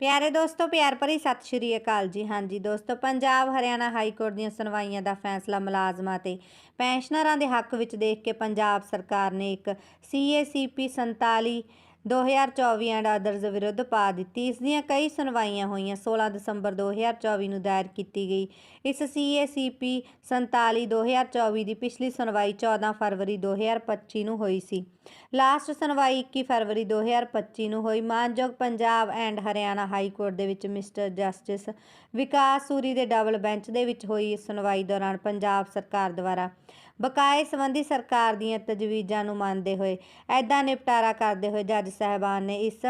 ਪਿਆਰੇ ਦੋਸਤੋ, ਪਿਆਰ ਭਰੀ ਸਤਿ ਸ਼੍ਰੀ ਅਕਾਲ ਜੀ। ਹਾਂਜੀ ਦੋਸਤੋ, ਪੰਜਾਬ, ਹਰਿਆਣਾ ਹਾਈ ਕੋਰਟ ਦੀਆਂ ਸੁਣਵਾਈਆਂ ਦਾ ਫੈਸਲਾ ਮੁਲਾਜ਼ਮਾਂ ਤੇ ਪੈਨਸ਼ਨਰਾਂ ਦੇ ਹੱਕ ਵਿੱਚ ਦੇਖ ਕੇ ਪੰਜਾਬ ਸਰਕਾਰ ਨੇ ਇੱਕ CACP 47 2024 ਐਂਡ ਅਦਰਜ਼ ਵਿਰੁੱਧ ਪਾ ਦਿੱਤੀ। ਇਸ ਦੀਆਂ ਕਈ ਸੁਣਵਾਈਆਂ ਹੋਈਆਂ। 16 ਦਸੰਬਰ 2024 ਨੂੰ ਦਾਇਰ ਕੀਤੀ ਗਈ। ਇਸ CACP 47 2024 ਦੀ ਪਿਛਲੀ ਸੁਣਵਾਈ 14 ਫਰਵਰੀ 2025 ਨੂੰ ਹੋਈ ਸੀ। ਲਾਸਟ ਸੁਣਵਾਈ 21 ਫਰਵਰੀ 2025 ਨੂੰ ਹੋਈ। ਮਾਨਯੋਗ Punjab and Haryana high court ਦੇ ਵਿੱਚ ਮਿਸਟਰ ਜਸਟਿਸ ਵਿਕਾਸ ਸੂਰੀ ਦੇ ਡਬਲ ਬੈਂਚ ਦੇ ਵਿੱਚ ਹੋਈ ਇਸ ਸੁਣਵਾਈ ਦੌਰਾਨ ਪੰਜਾਬ ਸਰਕਾਰ ਦੁਆਰਾ ਬਕਾਏ ਸੰਬੰਧੀ ਸਰਕਾਰ ਦੀਆਂ ਤਜਵੀਜ਼ਾਂ ਨੂੰ ਮੰਨਦੇ ਹੋਏ ਐਦਾਂ ਨਿਪਟਾਰਾ ਕਰਦੇ ਹੋਏ ਜੱਜ ਸਾਹਿਬਾਨ ਨੇ ਇਸ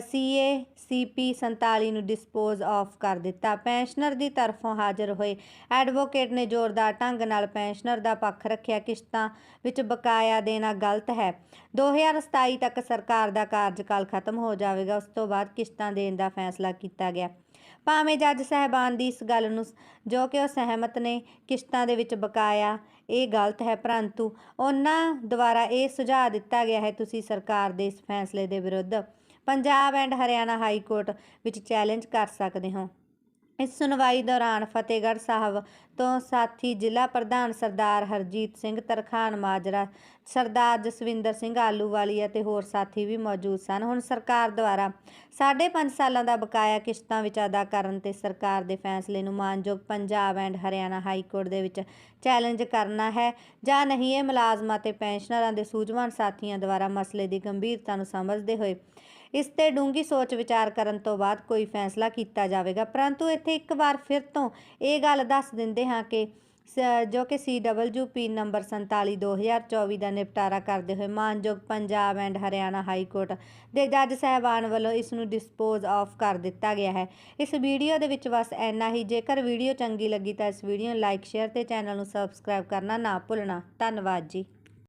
ਸੀਏ, ਸੀਪੀ 47 ਨੂੰ ਡਿਸਪੋਜ਼ ਆਫ ਕਰ ਦਿੱਤਾ। ਪੈਨਸ਼ਨਰ ਦੀ ਤਰਫੋਂ ਹਾਜ਼ਰ ਹੋਏ ਐਡਵੋਕੇਟ ਨੇ ਜ਼ੋਰਦਾਰ ਢੰਗ ਨਾਲ ਪੈਨਸ਼ਨਰ ਦਾ ਪੱਖ ਰੱਖਿਆ। ਕਿਸ਼ਤਾਂ ਵਿੱਚ ਬਕਾਇਆ ਦੇਣਾ ਗਲਤ ਹੈ। 2027 ਤੱਕ ਸਰਕਾਰ ਦਾ ਕਾਰਜਕਾਲ ਖਤਮ ਹੋ ਜਾਵੇਗਾ। ਉਸ ਤੋਂ ਬਾਅਦ ਕਿਸ਼ਤਾਂ ਦੇਣ ਦਾ ਫੈਸਲਾ ਕੀਤਾ ਗਿਆ। ਭਾਵੇਂ ਜੱਜ ਸਹਿਬਾਨ ਦੀ ਇਸ ਗੱਲ ਨੂੰ ਜੋ ਕਿ ਉਹ ਸਹਿਮਤ ਨੇ, ਕਿਸ਼ਤਾਂ ਦੇ ਵਿੱਚ ਬਕਾਇਆ, ਇਹ ਗਲਤ ਹੈ, ਪਰੰਤੂ ਉਹਨਾਂ ਦੁਆਰਾ ਇਹ ਸੁਝਾਅ ਦਿੱਤਾ ਗਿਆ ਹੈ, ਤੁਸੀਂ ਸਰਕਾਰ ਦੇ ਇਸ ਫੈਸਲੇ ਦੇ ਵਿਰੁੱਧ Punjab and Haryana high court ਵਿੱਚ ਚੈਲੰਜ ਕਰ ਸਕਦੇ ਹੋ। ਇਸ ਸੁਣਵਾਈ ਦੌਰਾਨ ਫਤਿਹਗੜ੍ਹ ਸਾਹਿਬ ਤੋਂ ਸਾਥੀ ਜ਼ਿਲ੍ਹਾ ਪ੍ਰਧਾਨ ਸਰਦਾਰ ਹਰਜੀਤ ਸਿੰਘ ਤਰਖਾਨ ਮਾਜਰਾ ਸਰਦਾਰ ਜਸਵਿੰਦਰ ਸਿੰਘ ਆਲੂਵਾਲੀ ਅਤੇ ਹੋਰ ਸਾਥੀ ਵੀ ਮੌਜੂਦ ਸਨ। ਹੁਣ ਸਰਕਾਰ ਦੁਆਰਾ ਸਾਢੇ ਪੰਜ ਸਾਲਾਂ ਦਾ ਬਕਾਇਆ ਕਿਸ਼ਤਾਂ ਵਿੱਚ ਅਦਾ ਕਰਨ ਤੇ ਸਰਕਾਰ ਦੇ ਫੈਸਲੇ ਨੂੰ ਮਾਨਯੋਗ Punjab and Haryana high court ਦੇ ਵਿੱਚ ਚੈਲੰਜ ਕਰਨਾ ਹੈ ਜਾਂ ਨਹੀਂ, ਇਹ ਮੁਲਾਜ਼ਮਾਂ ਤੇ ਪੈਨਸ਼ਨਰਾਂ ਦੇ ਸੂਝਵਾਨ ਸਾਥੀਆਂ ਦੁਆਰਾ ਮਸਲੇ ਦੀ ਗੰਭੀਰਤਾ ਨੂੰ ਸਮਝਦੇ ਹੋਏ ਇਸ ਤੇ ਡੂੰਗੀ ਸੋਚ ਵਿਚਾਰ ਕਰਨ ਤੋਂ ਬਾਅਦ ਕੋਈ ਫੈਸਲਾ ਕੀਤਾ ਜਾਵੇਗਾ। ਪਰੰਤੂ ਇੱਥੇ ਇੱਕ ਵਾਰ ਫਿਰ ਤੋਂ ਇਹ ਗੱਲ ਦੱਸ ਦਿੰਦੇ ਹਾਂ ਕਿ ਸ- ਜੋ ਕਿ ਸੀ ਡਬਲਯੂ ਪੀ ਨੰਬਰ 47 2024 ਦਾ ਨਿਪਟਾਰਾ ਕਰਦੇ ਹੋਏ ਮਾਨਯੋਗ Punjab and Haryana high court ਦੇ ਜੱਜ ਸਹਿਬਾਨ ਵੱਲੋਂ ਇਸ ਨੂੰ ਡਿਸਪੋਜ਼ ਆਫ ਕਰ ਦਿੱਤਾ ਗਿਆ ਹੈ। ਇਸ ਵੀਡੀਓ ਦੇ ਵਿੱਚ ਬਸ ਇੰਨਾ ਹੀ। ਜੇਕਰ ਵੀਡੀਓ ਚੰਗੀ ਲੱਗੀ ਤਾਂ ਇਸ ਵੀਡੀਓ ਨੂੰ ਲਾਈਕ, ਸ਼ੇਅਰ ਤੇ ਚੈਨਲ ਨੂੰ ਸਬਸਕ੍ਰਾਈਬ ਕਰਨਾ ਨਾ ਭੁੱਲਣਾ। ਧੰਨਵਾਦ ਜੀ।